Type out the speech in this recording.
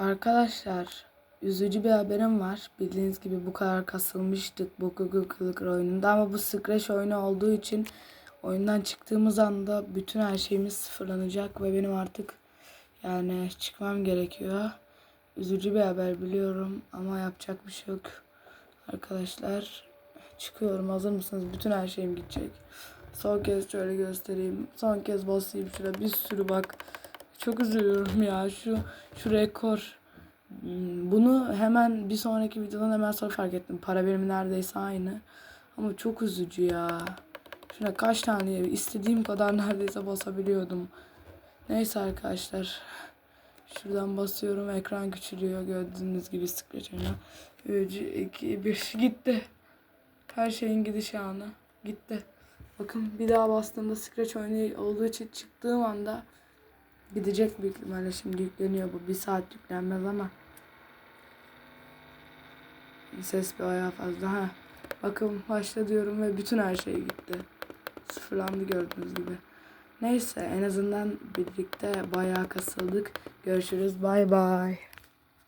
Arkadaşlar üzücü bir haberim var. Bildiğiniz gibi bu kadar kasılmıştık bu Google Kılık oyununda ama bu Scratch oyunu olduğu için oyundan çıktığımız anda bütün her şeyimiz sıfırlanacak ve benim artık yani çıkmam gerekiyor. Üzücü bir haber biliyorum ama yapacak bir şey yok. Arkadaşlar çıkıyorum hazır mısınız? Bütün her şeyim gidecek. Son kez şöyle göstereyim. Son kez basayım şuraya bir sürü bak. Çok üzülüyorum ya şu şu rekor. Hmm, Bunu hemen bir sonraki videodan hemen sonra fark ettim. Para birimi neredeyse aynı. Ama çok üzücü ya. Şuna kaç tane istediğim kadar neredeyse basabiliyordum. Neyse arkadaşlar. Şuradan basıyorum ekran küçülüyor gördüğünüz gibi oyunu. 3, 2, 1 gitti. Her şeyin gidiş anı. Gitti. Bakın bir daha bastığımda scratch oyunu olduğu için çıktığım anda gidecek büyük ihtimalle şimdi yükleniyor bu. Bir saat yüklenmez ama. Ses bir ayağı fazla. Ha. Bakın başla diyorum ve bütün her şey gitti. Sıfırlandı gördüğünüz gibi. Neyse en azından birlikte bayağı kasıldık. Görüşürüz. Bay bay.